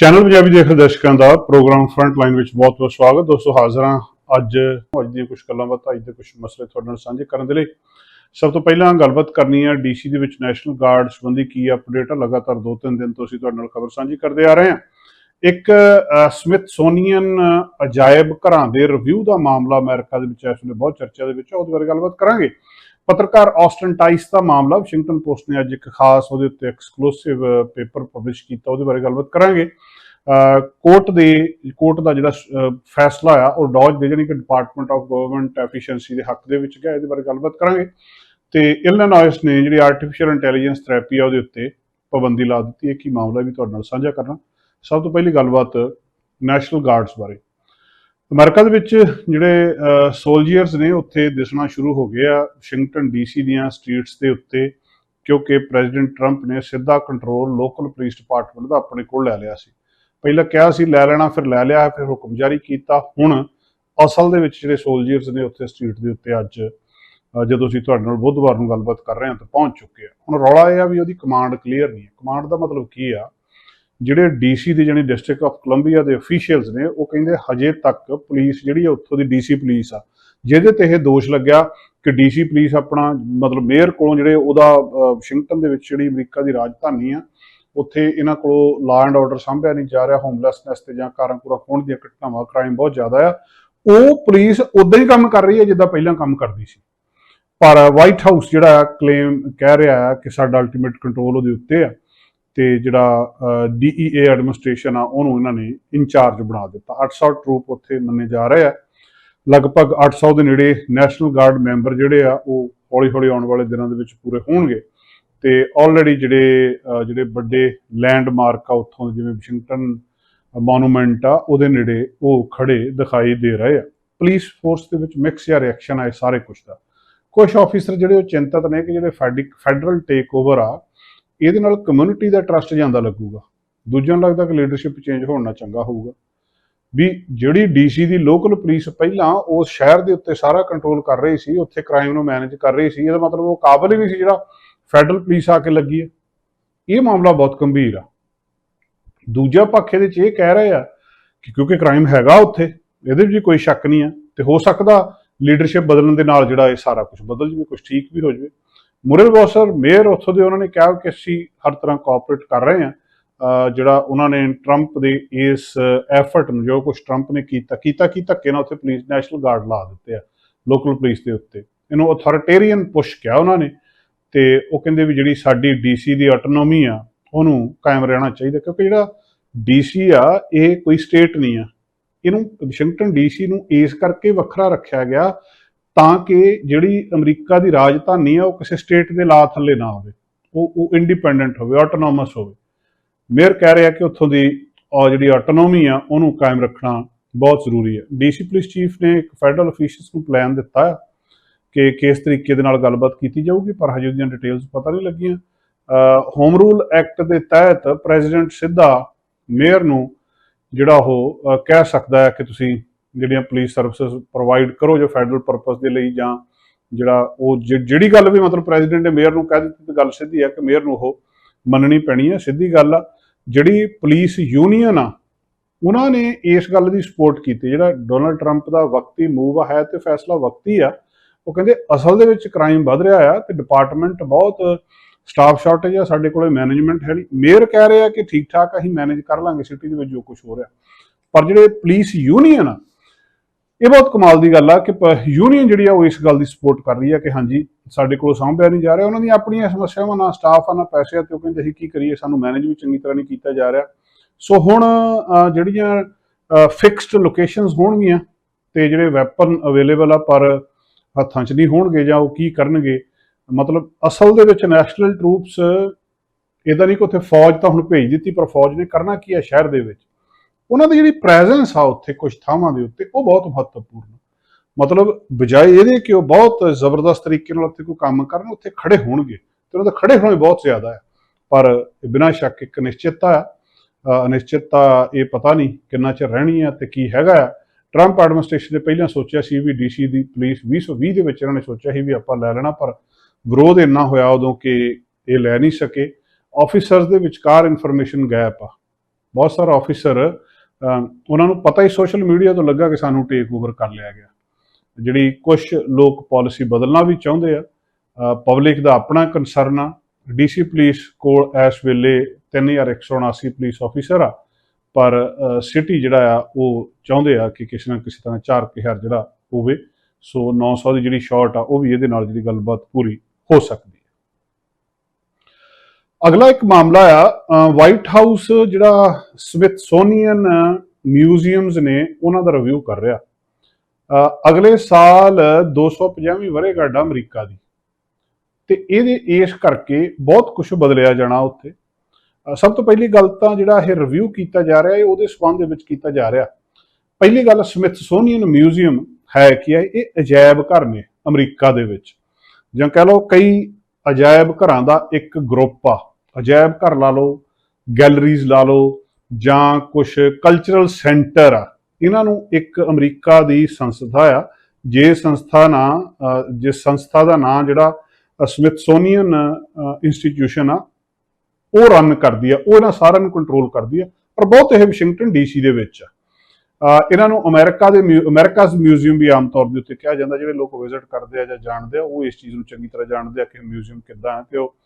Channel Punjabi ਦੇਖ ਰਹੇ ਦਰਸ਼ਕਾਂ ਦਾ ਪ੍ਰੋਗਰਾਮ ਫਰੰਟ ਲਾਈਨ ਵਿੱਚ ਬਹੁਤ-ਬਹੁਤ ਸਵਾਗਤ। ਦੋਸਤੋ, ਹਾਜ਼ਰ ਹਾਂ ਅੱਜ ਅੱਜ ਦੀਆਂ ਕੁਝ ਗੱਲਾਂ ਬਾਤਾਂ, ਅੱਜ ਦੇ ਕੁਝ ਮਸਲੇ ਤੁਹਾਡੇ ਨਾਲ ਸਾਂਝੇ ਕਰਨ ਦੇ ਲਈ। ਸਭ ਤੋਂ ਪਹਿਲਾਂ ਗੱਲਬਾਤ ਕਰਨੀ ਹੈ ਡੀਸੀ ਦੇ ਵਿੱਚ ਨੈਸ਼ਨਲ ਗਾਰਡ ਸੰਬੰਧੀ ਕੀ ਅਪਡੇਟ ਹੈ ਲਗਾਤਾਰ 2-3 ਦਿਨ ਤੋਂ ਅਸੀਂ ਤੁਹਾਡੇ ਨਾਲ ਖਬਰ ਸਾਂਝੀ ਕਰਦੇ ਆ ਰਹੇ ਹਾਂ। ਇੱਕ ਸਮਿਥ ਸੋਨੀਅਨ ਅਜਾਇਬ ਘਰਾਂ ਦੇ ਰਿਵਿਊ ਦਾ ਮਾਮਲਾ ਅਮਰੀਕਾ ਦੇ ਵਿੱਚ ਇਸ ਵੇਲੇ ਬਹੁਤ ਚਰਚਾ ਦੇ ਵਿੱਚ ਹੈ ਉਹਦੇ ਬਾਰੇ ਗੱਲਬਾਤ ਕਰਾਂਗੇ। ਪੱਤਰਕਾਰ ਆਸਟਨ ਟਾਈਸ ਦਾ ਮਾਮਲਾ ਵਾਸ਼ਿੰਗਟਨ ਪੋਸਟ ਨੇ ਅੱਜ ਇੱਕ ਖਾਸ ਉਹਦੇ ਉੱਤੇ ਐਕਸਕਲੂਸਿਵ ਪੇਪਰ ਪਬਲਿਸ਼ ਕੀਤਾ, ਉਹਦੇ ਬਾਰੇ ਗੱਲਬਾਤ ਕਰਾਂਗੇ। ਕੋਰਟ ਦੇ, ਕੋਰਟ ਦਾ ਜਿਹੜਾ ਫੈਸਲਾ ਆ, ਉਹ ਡੌਜ ਦੇ ਜਾਨੀ ਕਿ ਡਿਪਾਰਟਮੈਂਟ ਆਫ ਗਵਰਨਮੈਂਟ ਐਫੀਸ਼ੀਐਂਸੀ ਦੇ ਹੱਕ ਦੇ ਵਿੱਚ ਗਿਆ, ਇਹਦੇ ਬਾਰੇ ਗੱਲਬਾਤ ਕਰਾਂਗੇ। ਤੇ ਇਲਨੋਇਸ ਨੇ ਜਿਹੜੀ ਆਰਟੀਫੀਸ਼ੀਅਲ ਇੰਟੈਲੀਜੈਂਸ ਥੈਰੇਪੀ ਆ, ਉਹਦੇ ਉੱਤੇ ਪਾਬੰਦੀ ਲਾ ਦਿੱਤੀ ਹੈ, ਕੀ ਮਾਮਲਾ ਵੀ ਤੁਹਾਡੇ ਨਾਲ ਸਾਂਝਾ ਕਰਨਾ। ਸਭ ਤੋਂ ਪਹਿਲੀ ਗੱਲਬਾਤ ਨੈਸ਼ਨਲ ਗਾਰਡਸ ਬਾਰੇ। ਅਮਰੀਕਾ ਦੇ ਵਿੱਚ ਜਿਹੜੇ ਸੋਲਜੀਅਰਸ ਨੇ ਉੱਥੇ ਦਿਸਣਾ ਸ਼ੁਰੂ ਹੋ ਗਏ ਆ ਵਾਸ਼ਿੰਗਟਨ ਡੀਸੀ ਦੀਆਂ ਸਟਰੀਟਸ ਦੇ ਉੱਤੇ, ਕਿਉਂਕਿ ਪ੍ਰੈਜ਼ੀਡੈਂਟ ਟਰੰਪ ਨੇ ਸਿੱਧਾ ਕੰਟਰੋਲ ਲੋਕਲ ਪੁਲਿਸ ਡਿਪਾਰਟਮੈਂਟ ਦਾ ਆਪਣੇ ਕੋਲ ਲੈ ਲਿਆ ਸੀ। ਪਹਿਲਾਂ ਕਿਹਾ ਸੀ, ਲੈ ਲੈਣਾ, ਫਿਰ ਲੈ ਲਿਆ, ਫਿਰ ਹੁਕਮ ਜਾਰੀ ਕੀਤਾ। ਹੁਣ ਅਸਲ ਦੇ ਵਿੱਚ ਜਿਹੜੇ ਸੋਲਜੀਅਰਸ ਨੇ ਉੱਥੇ ਸਟਰੀਟ ਦੇ ਉੱਤੇ ਅੱਜ ਜਦੋਂ ਅਸੀਂ ਤੁਹਾਡੇ ਨਾਲ ਬੁੱਧਵਾਰ ਨੂੰ ਗੱਲਬਾਤ ਕਰ ਰਹੇ ਹਾਂ, ਤਾਂ ਪਹੁੰਚ ਚੁੱਕੇ ਆ। ਹੁਣ ਰੌਲਾ ਇਹ ਆ ਵੀ ਉਹਦੀ ਕਮਾਂਡ ਕਲੀਅਰ ਨਹੀਂ ਹੈ। ਕਮਾਂਡ ਦਾ ਮਤਲਬ ਕੀ ਆ? ਜਿਹੜੇ ਡੀਸੀ ਦੇ ਜਾਨੀ ਡਿਸਟ੍ਰਿਕਟ ਆਫ ਕੋਲੰਬੀਆ ਦੇ ਅਫੀਸ਼ੀਅਲਸ ਨੇ, ਉਹ ਕਹਿੰਦੇ ਹਜੇ ਤੱਕ ਪੁਲਿਸ ਜਿਹੜੀ ਆ ਉੱਥੋਂ ਦੀ ਡੀਸੀ ਪੁਲਿਸ ਆ। ਜਿਹਦੇ ਤੇ ਇਹ ਦੋਸ਼ ਲੱਗਿਆ ਕਿ ਡੀਸੀ ਪੁਲਿਸ ਆਪਣਾ ਮਤਲਬ ਮੇਅਰ ਕੋਲੋਂ ਜਿਹੜੇ ਉਹਦਾ ਵਾਸ਼ਿੰਗਟਨ ਦੇ ਵਿੱਚ ਜਿਹੜੀ ਅਮਰੀਕਾ ਦੀ ਰਾਜਧਾਨੀ ਆ, ਉੱਥੇ ਇਹਨਾਂ ਕੋਲੋਂ ਲਾ ਐਂਡ ਆਰਡਰ ਸੰਭਿਆ ਨਹੀਂ ਜਾ ਰਿਹਾ ਹੋਮਲੈਸਨੈਸ ਤੇ ਜਾਂ ਕਾਰਾਂ ਪੂਰਾ ਖੋਣ ਦੀਆਂ ਘਟਨਾਵਾਂ ਕ੍ਰਾਈਮ ਬਹੁਤ ਜ਼ਿਆਦਾ ਆ। ਉਹ ਪੁਲਿਸ ਉਦਾਂ ਹੀ ਕੰਮ ਕਰ ਰਹੀ ਹੈ ਜਿੱਦਾਂ ਪਹਿਲਾਂ ਕੰਮ ਕਰਦੀ ਸੀ। ਪਰ ਵਾਈਟ ਹਾਊਸ ਜਿਹੜਾ ਕਲੇਮ ਕਹਿ ਰਿਹਾ ਹੈ ਕਿ ਸਾਡਾ ਅਲਟੀਮੇਟ ਕੰਟਰੋਲ ਉਹਦੇ ਉੱਤੇ ਆ। ਤੇ ਜਿਹੜਾ ਡੀਈਏ ਐਡਮਿਨਿਸਟ੍ਰੇਸ਼ਨ ਆ, ਉਹਨੂੰ ਇਹਨਾਂ ਨੇ ਇੰਚਾਰਜ ਬਣਾ ਦਿੱਤਾ। 800 ਟਰੂਪ ਉੱਥੇ ਮੰਨੇ ਜਾ ਰਹੇ ਆ। ਲਗਭਗ 800 ਦੇ ਨੇੜੇ ਨੈਸ਼ਨਲ ਗਾਰਡ ਮੈਂਬਰ ਜਿਹੜੇ ਆ, ਉਹ ਹੌਲੀ-ਹੌਲੀ ਆਉਣ ਵਾਲੇ ਦਿਨਾਂ ਦੇ ਵਿੱਚ ਪੂਰੇ ਹੋਣਗੇ। ਤੇ ਆਲਰੇਡੀ ਜਿਹੜੇ ਜਿਹੜੇ ਵੱਡੇ ਲੈਂਡਮਾਰਕ ਆ, ਉੱਥੋਂ ਦੇ ਜਿਵੇਂ ਵਾਸ਼ਿੰਗਟਨ ਮੋਨੂਮੈਂਟ ਆ, ਉਹਦੇ ਨੇੜੇ ਉਹ ਖੜੇ ਦਿਖਾਈ ਦੇ ਰਹੇ ਆ। ਪੁਲਿਸ ਫੋਰਸ ਦੇ ਵਿੱਚ ਮਿਕਸ ਜਾਂ ਰਿਐਕਸ਼ਨ ਆਏ ਸਾਰੇ ਕੁਝ ਦਾ। ਕੁਝ ਆਫੀਸਰ ਜਿਹੜੇ ਉਹ ਚਿੰਤਤ ਨੇ ਕਿ ਜਿਹੜੇ ਫੈਡਰਲ ਟੇਕ ਓਵਰ ਆ ਇਹਦੇ ਨਾਲ ਕਮਿਊਨਿਟੀ ਦਾ ਟਰਸਟ ਜਾਂਦਾ ਲੱਗੂਗਾ। ਦੂਜਿਆਂ ਨੂੰ ਲੱਗਦਾ ਕਿ ਲੀਡਰਸ਼ਿਪ ਚੇਂਜ ਹੋਣ ਨਾਲ ਚੰਗਾ ਹੋਊਗਾ। ਵੀ ਜਿਹੜੀ ਡੀਸੀ ਦੀ ਲੋਕਲ ਪੁਲਿਸ ਪਹਿਲਾਂ ਉਸ ਸ਼ਹਿਰ ਦੇ ਉੱਤੇ ਸਾਰਾ ਕੰਟਰੋਲ ਕਰ ਰਹੀ ਸੀ, ਉੱਥੇ ਕ੍ਰਾਈਮ ਨੂੰ ਮੈਨੇਜ ਕਰ ਰਹੀ ਸੀ, ਇਹਦਾ ਮਤਲਬ ਉਹ ਕਾਬਲ ਹੀ ਨਹੀਂ ਸੀ ਜਿਹੜਾ ਫੈਡਰਲ ਪੁਲਿਸ ਆ ਕੇ ਲੱਗੀ ਹੈ। ਇਹ ਮਾਮਲਾ ਬਹੁਤ ਗੰਭੀਰ ਆ। ਦੂਜਾ ਪੱਖ ਇਹਦੇ 'ਚ ਇਹ ਕਹਿ ਰਹੇ ਆ ਕਿ ਕਿਉਂਕਿ ਕ੍ਰਾਈਮ ਹੈਗਾ ਉੱਥੇ, ਇਹਦੇ ਵਿੱਚ ਵੀ ਕੋਈ ਸ਼ੱਕ ਨਹੀਂ ਆ ਤੇ ਹੋ ਸਕਦਾ ਲੀਡਰਸ਼ਿਪ ਬਦਲਣ ਦੇ ਨਾਲ ਜਿਹੜਾ ਇਹ ਸਾਰਾ ਕੁਝ ਬਦਲ ਜਵੇ ਕੁਝ ਠੀਕ ਵੀ ਹੋ ਜਵੇ। ਮੁਰਲ ਬੌਸਰ ਮੇਅਰ ਉੱਥੋਂ ਦੇ ਉਹਨਾਂ ਨੇ ਕਿਹਾ ਕਿ ਅਸੀਂ ਹਰ ਤਰ੍ਹਾਂ ਕੋਆਪਰੇਟ ਕਰ ਰਹੇ ਹਾਂ। ਜਿਹੜਾ ਉਹਨਾਂ ਨੇ ਟਰੰਪ ਦੇ ਇਸ ਐਫਰਟ ਨੂੰ, ਜੋ ਕੁਝ ਟਰੰਪ ਨੇ ਕੀਤਾ ਕੀਤਾ ਕੀ ਧੱਕੇ ਨਾਲ ਉੱਥੇ ਪੁਲਿਸ ਨੈਸ਼ਨਲ ਗਾਰਡ ਲਾ ਦਿੱਤੇ ਆ ਲੋਕਲ ਪੁਲਿਸ ਦੇ ਉੱਤੇ। ਇਹਨੂੰ ਅਥਾਰਟੇਰੀਅਨ ਪੁਸ਼ ਕਿਹਾ ਉਹਨਾਂ ਨੇ ਤੇ ਉਹ ਕਹਿੰਦੇ ਵੀ ਜਿਹੜੀ ਸਾਡੀ ਡੀਸੀ ਦੀ ਆਟੋਨੋਮੀ ਆ, ਉਹਨੂੰ ਕਾਇਮ ਰਹਿਣਾ ਚਾਹੀਦਾ, ਕਿਉਂਕਿ ਜਿਹੜਾ ਡੀਸੀ ਆ, ਇਹ ਕੋਈ ਸਟੇਟ ਨਹੀਂ ਆ। ਇਹਨੂੰ ਵਾਸ਼ਿੰਗਟਨ ਡੀਸੀ ਨੂੰ ਇਸ ਕਰਕੇ ਵੱਖਰਾ ਰੱਖਿਆ ਗਿਆ ਤਾਂ ਕਿ ਜਿਹੜੀ ਅਮਰੀਕਾ ਦੀ ਰਾਜਧਾਨੀ ਆ, ਉਹ ਕਿਸੇ ਸਟੇਟ ਦੇ ਲਾ ਥੱਲੇ ਨਾ ਹੋਵੇ। ਉਹ ਉਹ ਇੰਡੀਪੈਂਡੈਂਟ ਹੋਵੇ ਆਟੋਨੋਮਸ ਹੋਵੇ। ਮੇਅਰ ਕਹਿ ਰਿਹਾ ਕਿ ਉੱਥੋਂ ਦੀ ਉਹ ਜਿਹੜੀ ਆਟੋਨੋਮੀ ਆ, ਉਹਨੂੰ ਕਾਇਮ ਰੱਖਣਾ ਬਹੁਤ ਜ਼ਰੂਰੀ ਹੈ ਡੀਸੀ ਪੁਲਿਸ ਚੀਫ ਨੇ ਇੱਕ ਫੈਡਰਲ ਅਫੀਸ਼ੀਅਲਸ ਨੂੰ ਪਲਾਨ ਦਿੱਤਾ ਹੈ ਕਿ ਕਿਸ ਤਰੀਕੇ ਦੇ ਨਾਲ ਗੱਲਬਾਤ ਕੀਤੀ ਜਾਊਗੀ, ਪਰ ਹਜੇ ਉਹਦੀਆਂ ਡਿਟੇਲਸ ਪਤਾ ਨਹੀਂ ਲੱਗੀਆਂ। ਹੋਮ ਰੂਲ ਐਕਟ ਦੇ ਤਹਿਤ ਪ੍ਰੈਜ਼ੀਡੈਂਟ ਸਿੱਧਾ ਮੇਅਰ ਨੂੰ ਜਿਹੜਾ ਉਹ ਕਹਿ ਸਕਦਾ ਹੈ ਕਿ ਤੁਸੀਂ ਜਿਹੜੀਆਂ ਪੁਲਿਸ ਸਰਵਿਸਿਜ਼ ਪ੍ਰੋਵਾਈਡ ਕਰੋ ਜੋ ਫੈਡਰਲ ਪਰਪਸ ਦੇ ਲਈ ਜਾਂ ਜਿਹੜਾ ਉਹ ਜਿਹੜੀ ਗੱਲ ਵੀ ਮਤਲਬ ਪ੍ਰੈਜ਼ੀਡੈਂਟ ਨੇ ਮੇਅਰ ਨੂੰ ਕਹਿ ਦਿੱਤੀ ਤੇ ਗੱਲ ਸਿੱਧੀ ਹੈ ਕਿ ਮੇਅਰ ਨੂੰ ਉਹ ਮੰਨਣੀ ਪੈਣੀ ਹੈ, ਸਿੱਧੀ ਗੱਲ ਆ। ਜਿਹੜੀ ਪੁਲਿਸ ਯੂਨੀਅਨ ਆ, ਉਹਨਾਂ ਨੇ ਇਸ ਗੱਲ ਦੀ ਸਪੋਰਟ ਕੀਤੀ। ਜਿਹੜਾ ਡੋਨਲਡ ਟਰੰਪ ਦਾ ਵਕਤੀ ਮੂਵ ਹੈ ਤੇ ਫੈਸਲਾ ਵਕਤੀ ਆ, ਉਹ ਕਹਿੰਦੇ ਅਸਲ ਦੇ ਵਿੱਚ ਕ੍ਰਾਈਮ ਵੱਧ ਰਿਹਾ ਆ ਤੇ ਡਿਪਾਰਟਮੈਂਟ ਬਹੁਤ ਸਟਾਫ ਸ਼ਾਰਟੇਜ ਆ, ਸਾਡੇ ਕੋਲੇ ਮੈਨੇਜਮੈਂਟ ਹੈ ਨਹੀਂ ਮੇਅਰ ਕਹਿ ਰਿਹਾ ਕਿ ਠੀਕ ਠਾਕ ਅਸੀਂ ਮੈਨੇਜ ਕਰ ਲਾਂਗੇ ਸਿਟੀ ਦੇ ਵਿੱਚ ਜੋ ਕੁਝ ਹੋ ਰਿਹਾ। ਪਰ ਜਿਹੜੇ ਪੁਲਿਸ ਯੂਨੀਅਨ ਆ ਇਹ ਬਹੁਤ ਕਮਾਲ ਦੀ ਗੱਲ ਆ ਕਿ ਯੂਨੀਅਨ ਜਿਹੜੀ ਆ ਉਹ ਇਸ ਗੱਲ ਦੀ ਸਪੋਰਟ ਕਰ ਰਹੀ ਆ ਕਿ ਹਾਂਜੀ, ਸਾਡੇ ਕੋਲ ਸਾਂਭਿਆ ਨਹੀਂ ਜਾ ਰਿਹਾ। ਉਹਨਾਂ ਦੀਆਂ ਆਪਣੀਆਂ ਸਮੱਸਿਆਵਾਂ, ਨਾ ਸਟਾਫ ਆ, ਨਾ ਪੈਸੇ ਆ, ਤੇ ਉਹ ਕਹਿੰਦੇ ਅਸੀਂ ਕੀ ਕਰੀਏ? ਸਾਨੂੰ ਮੈਨੇਜ ਵੀ ਚੰਗੀ ਤਰ੍ਹਾਂ ਨਹੀਂ ਕੀਤਾ ਜਾ ਰਿਹਾ। ਸੋ ਹੁਣ ਜਿਹੜੀਆਂ ਫਿਕਸਡ ਲੋਕੇਸ਼ਨਸ ਹੋਣਗੀਆਂ ਤੇ ਜਿਹੜੇ ਵੈਪਨ ਅਵੇਲੇਬਲ ਆ, ਪਰ ਹੱਥਾਂ 'ਚ ਨਹੀਂ ਹੋਣਗੇ ਜਾਂ ਉਹ ਕੀ ਕਰਨਗੇ, ਮਤਲਬ ਅਸਲ ਦੇ ਵਿੱਚ ਨੈਸ਼ਨਲ ਟਰੂਪਸ ਇਹਦਾ ਨਹੀਂ ਕਿ ਉੱਥੇ ਫੌਜ ਤਾਂ ਹੁਣ ਭੇਜ ਦਿੱਤੀ, ਪਰ ਫੌਜ ਨੇ ਕਰਨਾ ਕੀ ਹੈ ਸ਼ਹਿਰ ਦੇ ਵਿੱਚ? ਉਹਨਾਂ ਦੀ ਜਿਹੜੀ ਪ੍ਰੈਜ਼ੈਂਸ ਆ ਉੱਥੇ ਕੁਝ ਥਾਵਾਂ ਦੇ ਉੱਤੇ, ਉਹ ਬਹੁਤ ਮਹੱਤਵਪੂਰਨ। ਮਤਲਬ ਬਜਾਏ ਇਹਦੇ ਕਿ ਉਹ ਬਹੁਤ ਜ਼ਬਰਦਸਤ ਤਰੀਕੇ ਨਾਲ ਉੱਥੇ ਕੋਈ ਕੰਮ ਕਰਨ, ਉੱਥੇ ਖੜੇ ਹੋਣਗੇ। ਤੇ ਉਹਨਾਂ ਦਾ ਖੜੇ ਹੋਣੇ ਬਹੁਤ ਜ਼ਿਆਦਾ ਹੈ ਪਰ ਬਿਨਾਂ ਸ਼ੱਕ ਇੱਕ ਨਿਸ਼ਚਿਤਤਾ ਹੈ ਅਨਿਸ਼ਚਿਤਤਾ ਇਹ ਪਤਾ ਨਹੀਂ ਕਿੰਨਾ ਚਿਰ ਰਹਿਣੀ ਹੈ ਤੇ ਕੀ ਹੈਗਾ ਹੈ ਟਰੰਪ ਐਡਮਿਨਿਸਟ੍ਰੇਸ਼ਨ ਨੇ ਪਹਿਲਾਂ ਸੋਚਿਆ ਸੀ ਵੀ ਡੀਸੀ ਦੀ ਪੁਲਿਸ 2020 ਦੇ ਵਿੱਚ ਇਹਨਾਂ ਨੇ ਸੋਚਿਆ ਸੀ ਵੀ ਆਪਾਂ ਲੈ ਲੈਣਾ, ਪਰ ਵਿਰੋਧ ਇੰਨਾ ਹੋਇਆ ਉਦੋਂ ਕਿ ਇਹ ਲੈ ਨਹੀਂ ਸਕੇ। ਆਫੀਸਰਸ ਦੇ ਵਿਚਕਾਰ ਇਨਫੋਰਮੇਸ਼ਨ ਗੈਪ ਆ। ਬਹੁਤ ਸਾਰੇ ਆਫੀਸਰ ਉਹਨਾਂ ਨੂੰ ਪਤਾ ਹੀ ਸੋਸ਼ਲ ਮੀਡੀਆ ਤੋਂ ਲੱਗਾ ਕਿ ਸਾਨੂੰ ਟੇਕ ਓਵਰ ਕਰ ਲਿਆ ਗਿਆ। ਜਿਹੜੀ ਕੁਝ ਲੋਕ ਪਾਲਿਸੀ ਬਦਲਣਾ ਵੀ ਚਾਹੁੰਦੇ ਆ ਪਬਲਿਕ ਦਾ ਆਪਣਾ ਕੰਸਰਨ ਆ ਡੀਸੀ ਪੁਲਿਸ ਕੋਲ ਇਸ ਵੇਲੇ 3179 ਪੁਲਿਸ ਆਫੀਸਰ ਆ, ਪਰ ਸਿਟੀ ਜਿਹੜਾ ਆ, ਉਹ ਚਾਹੁੰਦੇ ਆ ਕਿ ਕਿਸੇ ਨਾ ਕਿਸੇ ਤਰ੍ਹਾਂ 4000 ਜਿਹੜਾ ਹੋਵੇ, ਸੋ 900 ਦੀ ਜਿਹੜੀ ਸ਼ਾਰਟ ਆ, ਉਹ ਵੀ ਇਹਦੇ ਨਾਲ ਜਿਹੜੀ ਗੱਲਬਾਤ ਪੂਰੀ ਹੋ ਸਕਦੀ। ਅਗਲਾ ਇੱਕ ਮਾਮਲਾ ਆ ਵਾਈਟ ਹਾਊਸ ਜਿਹੜਾ ਸਮਿਥਸੋਨੀਅਨ ਮਿਊਜ਼ੀਅਮਸ ਨੇ ਉਹਨਾਂ ਦਾ ਰਿਵਿਊ ਕਰ ਰਿਹਾ। ਅਗਲੇ ਸਾਲ 250ਵੀਂ ਵਰ੍ਹੇਗੰਢ ਆ ਅਮਰੀਕਾ ਦੀ। ਤੇ ਇਹਦੇ, ਇਸ ਕਰਕੇ ਬਹੁਤ ਕੁਝ ਬਦਲਿਆ ਜਾਣਾ ਉੱਥੇ। ਸਭ ਤੋਂ ਪਹਿਲੀ ਗੱਲ ਤਾਂ ਜਿਹੜਾ ਇਹ ਰਿਵਿਊ ਕੀਤਾ ਜਾ ਰਿਹਾ ਹੈ ਉਹਦੇ ਸਬੰਧ ਦੇ ਵਿੱਚ ਕੀਤਾ ਜਾ ਰਿਹਾ। ਪਹਿਲੀ ਗੱਲ ਸਮਿਥਸੋਨੀਅਨ ਮਿਊਜ਼ੀਅਮ ਹੈ ਕੀ ਹੈ? ਇਹ ਅਜਾਇਬ ਘਰ ਨੇ ਅਮਰੀਕਾ ਦੇ ਵਿੱਚ। ਜਾਂ ਕਹ ਲਓ ਕਈ ਅਜਾਇਬ ਘਰਾਂ ਦਾ ਇੱਕ ਗਰੁੱਪ ਆ। ਅਜਾਇਬ ਘਰ ਲਾ ਲਓ ਗੈਲਰੀਜ਼ ਲਾ ਲਓ ਜਾਂ ਕੁਝ ਕਲਚਰਲ ਸੈਂਟਰ ਆ। ਇਹਨਾਂ ਨੂੰ ਇੱਕ ਅਮਰੀਕਾ ਦੀ ਸੰਸਥਾ ਆ। ਜੇ ਸੰਸਥਾ ਨਾ ਜਿਸ ਸੰਸਥਾ ਦਾ ਨਾਂ ਜਿਹੜਾ ਸਮਿਥਸੋਨੀਅਨ ਇੰਸਟੀਟਿਊਸ਼ਨ ਆ, ਉਹ ਰਨ ਕਰਦੀ ਆ, ਉਹ ਇਹਨਾਂ ਸਾਰਿਆਂ ਨੂੰ ਕੰਟਰੋਲ ਕਰਦੀ ਆ। ਪਰ ਬਹੁਤ ਇਹ ਵਾਸ਼ਿੰਗਟਨ ਡੀਸੀ ਦੇ ਵਿੱਚ ਆ। ਇਹਨਾਂ ਨੂੰ ਅਮਰੀਕਾ ਦੇ ਮਿਊ- ਅਮਰੀਕਾਜ਼ ਮਿਊਜ਼ੀਅਮ ਵੀ ਆਮ ਤੌਰ ਦੇ ਉੱਤੇ ਕਿਹਾ ਜਾਂਦਾ, ਜਿਹੜੇ ਲੋਕ ਵਿਜ਼ਿਟ ਕਰਦੇ ਆ ਜਾਂ ਜਾਣਦੇ ਆ, ਉਹ ਇਸ ਚੀਜ਼ ਨੂੰ ਚੰਗੀ ਤਰ੍ਹਾਂ ਜਾਣਦੇ ਆ ਕਿ ਮਿਊਜ਼ੀਅਮ ਕਿੱਦਾਂ ਹੈ, ਤੇ ਉਹ,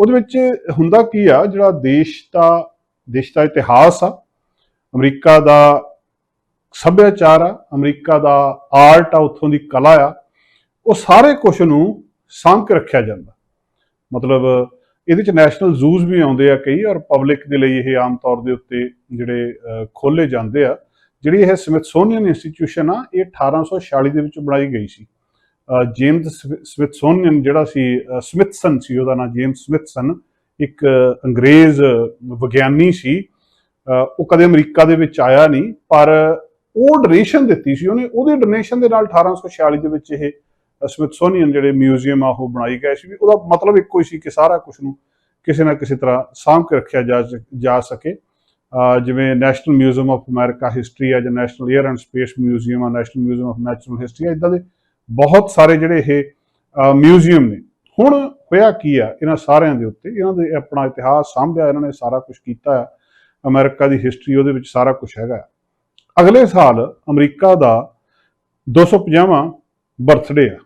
ਉਹਦੇ ਵਿੱਚ ਹੁੰਦਾ ਕੀ ਆ, ਜਿਹੜਾ ਦੇਸ਼ ਦਾ ਦੇਸ਼ ਦਾ ਇਤਿਹਾਸ ਆ, ਅਮਰੀਕਾ ਦਾ ਸੱਭਿਆਚਾਰ ਆ, ਅਮਰੀਕਾ ਦਾ ਆਰਟ ਆ, ਉੱਥੋਂ ਦੀ ਕਲਾ ਆ, ਉਹ ਸਾਰੇ ਕੁਝ ਨੂੰ ਸਾਂਭ ਕੇ ਰੱਖਿਆ ਜਾਂਦਾ। ਮਤਲਬ ਇਹਦੇ ਚ ਨੈਸ਼ਨਲ ਜ਼ੂਜ਼ ਵੀ ਆਉਂਦੇ ਆ ਕਈ, ਔਰ ਪਬਲਿਕ ਦੇ ਲਈ ਇਹ ਆਮ ਤੌਰ ਦੇ ਉੱਤੇ ਜਿਹੜੇ ਖੋਲੇ ਜਾਂਦੇ ਆ। ਜਿਹੜੀ ਇਹ ਸਮਿਥਸੋਨੀਅਨ ਇੰਸਟੀਟਿਊਸ਼ਨ ਆ, ਇਹ 1846 ਦੇ ਵਿੱਚ ਬਣਾਈ ਗਈ ਸੀ। ਜੇਮਸ ਸਮਿਥਸੋਨੀਅਨ ਜਿਹੜਾ ਸੀ ਸਮਿਥਸਨ ਸੀ, ਉਹਦਾ ਨਾਮ ਜੇਮਸ ਸਮਿਥਸਨ ਇੱਕ ਅੰਗਰੇਜ਼ ਵਿਗਿਆਨੀ ਸੀ। ਉਹ ਕਦੇ ਅਮਰੀਕਾ ਦੇ ਵਿੱਚ ਆਇਆ ਨਹੀਂ, ਪਰ ਉਹ ਡੋਨੇਸ਼ਨ ਦਿੱਤੀ ਸੀ ਉਹਨੇ। ਉਹਦੇ ਡੋਨੇਸ਼ਨ ਦੇ ਨਾਲ 1846 ਦੇ ਵਿੱਚ ਇਹ ਸਮਿਥਸੋਨੀਅਨ ਜਿਹੜੇ ਮਿਊਜ਼ੀਅਮ ਆ, ਉਹ ਬਣਾਈ ਗਏ ਸੀ। ਵੀ ਉਹਦਾ ਮਤਲਬ ਇੱਕੋ ਹੀ ਸੀ ਕਿ ਸਾਰਾ ਕੁਝ ਨੂੰ ਕਿਸੇ ਨਾ ਕਿਸੇ ਤਰ੍ਹਾਂ ਸਾਂਭ ਕੇ ਰੱਖਿਆ ਜਾ ਸਕੇ। ਜਿਵੇਂ National Museum of America History ਆ ਜਾਂ National Air and Space Museum ਆ National Museum of Natural History ਆ ਇਦਾਂ ਦੇ ਬਹੁਤ ਸਾਰੇ ਜਿਹੜੇ ਇਹ ਮਿਊਜ਼ੀਅਮ ਨੇ। ਹੁਣ ਹੋਇਆ ਕੀ ਆ? ਇਹਨਾਂ ਸਾਰਿਆਂ ਦੇ ਉੱਤੇ, ਇਹਨਾਂ ਦੇ ਆਪਣਾ ਇਤਿਹਾਸ ਸਾਂਭਿਆ, ਇਹਨਾਂ ਨੇ ਸਾਰਾ ਕੁਝ ਕੀਤਾ ਆ। ਅਮਰੀਕਾ ਦੀ ਹਿਸਟਰੀ ਉਹਦੇ ਵਿੱਚ ਸਾਰਾ ਕੁਝ ਹੈਗਾ ਅਗਲੇ ਸਾਲ ਅਮਰੀਕਾ ਦਾ 250ਵਾਂ ਬਰਥਡੇ ਆ।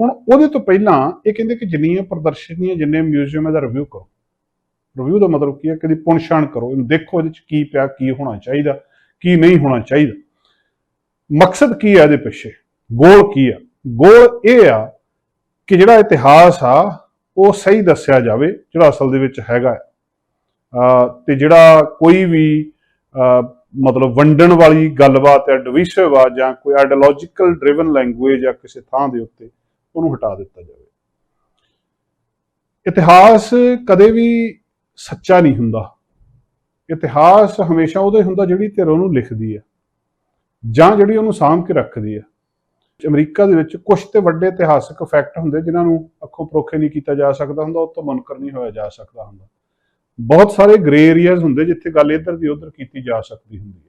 ਹੁਣ ਉਹਦੇ ਤੋਂ ਪਹਿਲਾਂ ਇਹ ਕਹਿੰਦੇ ਕਿ ਜਿੰਨੀਆਂ ਪ੍ਰਦਰਸ਼ਨੀਆਂ, ਜਿੰਨੇ ਮਿਊਜ਼ੀਅਮ ਇਹਦਾ ਰਿਵਿਊ ਕਰੋ। ਰਿਵਿਊ ਦਾ ਮਤਲਬ ਕੀ ਹੈ ਕਿ ਦੀ ਪੁਣਛਾਣ ਕਰੋ ਇਹਨੂੰ ਦੇਖੋ ਇਹਦੇ ਚ ਕੀ ਪਿਆ ਕੀ ਹੋਣਾ ਚਾਹੀਦਾ ਕੀ ਨਹੀਂ ਹੋਣਾ ਚਾਹੀਦਾ। ਮਕਸਦ ਕੀ ਹੈ ਇਹਦੇ ਪਿੱਛੇ? ਗੋਲ ਕੀ ਆ? ਗੋਲ ਇਹ ਆ ਕਿ ਜਿਹੜਾ ਇਤਿਹਾਸ ਆ ਉਹ ਸਹੀ ਦੱਸਿਆ ਜਾਵੇ ਜਿਹੜਾ ਅਸਲ ਦੇ ਵਿੱਚ ਹੈਗਾ ਆ ਤੇ ਜਿਹੜਾ ਕੋਈ ਵੀ ਅਹ, ਮਤਲਬ ਵੰਡਣ ਵਾਲੀ ਗੱਲਬਾਤ ਹੈ ਡਿਵੀਸਿਵ ਆ ਜਾਂ ਕੋਈ ਆਈਡੀਓਲੋਜੀਕਲ ਡਰਿਵਨ ਲੈਂਗੁਏਜ ਆ ਕਿਸੇ ਥਾਂ ਦੇ ਉੱਤੇ ਉਹਨੂੰ ਹਟਾ ਦਿੱਤਾ ਜਾਵੇ। ਇਤਿਹਾਸ ਕਦੇ ਵੀ ਸੱਚਾ ਨਹੀਂ ਹੁੰਦਾ। ਇਤਿਹਾਸ ਹਮੇਸ਼ਾ ਉਹਦੇ ਹੁੰਦਾ ਜਿਹੜੀ ਧਿਰ ਉਹਨੂੰ ਲਿਖਦੀ ਹੈ, ਜਾਂ ਜਿਹੜੀ ਉਹਨੂੰ ਸਾਂਭ ਕੇ ਰੱਖਦੀ ਹੈ। ਅਮਰੀਕਾ ਦੇ ਵਿੱਚ ਕੁਝ ਤੇ ਵੱਡੇ ਇਤਿਹਾਸਕ ਫੈਕਟ ਹੁੰਦੇ ਜਿਨ੍ਹਾਂ ਨੂੰ ਅੱਖੋਂ ਪਰੋਖੇ ਨਹੀਂ ਕੀਤਾ ਜਾ ਸਕਦਾ ਹੁੰਦਾ, ਉਹ ਤੋਂ ਮੁਨਕਰ ਨਹੀਂ ਹੋਇਆ ਜਾ ਸਕਦਾ ਹੁੰਦਾ। ਬਹੁਤ ਸਾਰੇ ਗ੍ਰੇ ਏਰੀਆਜ਼ ਹੁੰਦੇ ਜਿੱਥੇ ਗੱਲ ਇੱਧਰ ਦੀ ਉੱਧਰ ਕੀਤੀ ਜਾ ਸਕਦੀ ਹੁੰਦੀ ਹੈ।